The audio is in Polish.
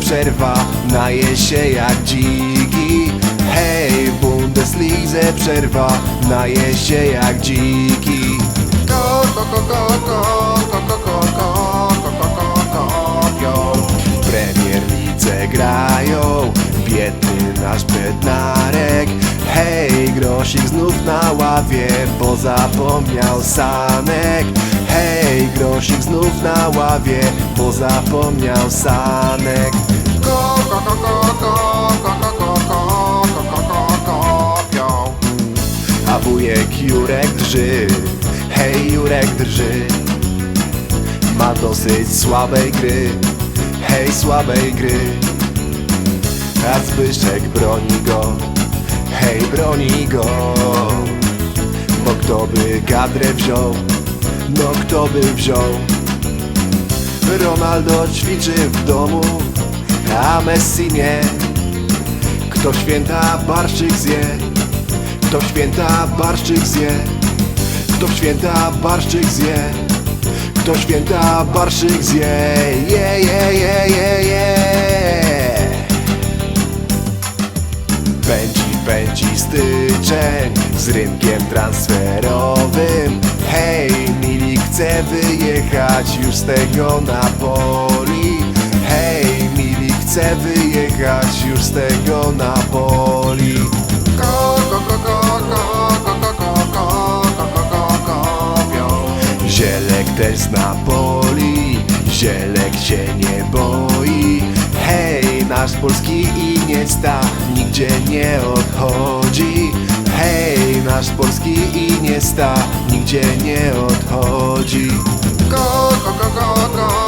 Przerwa, naje się jak dziki Hej, w Bundeslidze przerwa, naje się jak dziki Ko, ko, ko, ko, ko, ko, ko, ko, ko, ko, ko, ko, W Premier Lidze grają, biedny nasz bednarek Hej, grosik znów na ławie, bo zapomniał sanek Hej, grosik znów na ławie, bo zapomniał sanek Ko, ko, ko, ko, ko, ko, ko, ko, ko, ko, ko, ko, A wujek Jurek drży, hej Jurek drży Ma dosyć słabej gry, hej słabej gry A Zbyszek broni go, hej broni go kto by kadrę wziął, no kto by wziął? Ronaldo ćwiczy w domu, a Messi nie. Kto święta barszczyk zje, kto święta barszczyk zje? Kto święta barszczyk zje? Kto święta barszczyk zje? Je, je, je, je, je z rynkiem transferowym Hej, Milik chce wyjechać już z tego Napoli Hej, Milik chce wyjechać już z tego Napoli Ko, ko, ko, ko, ko, ko, ko, ko, Zielek też z Napoli, Zielek się nie boi Hej, nasz polski Iniesta nigdzie nie odchodzi nasz polski i nie sta, nigdzie nie odchodzi. Go, go, go, go, go.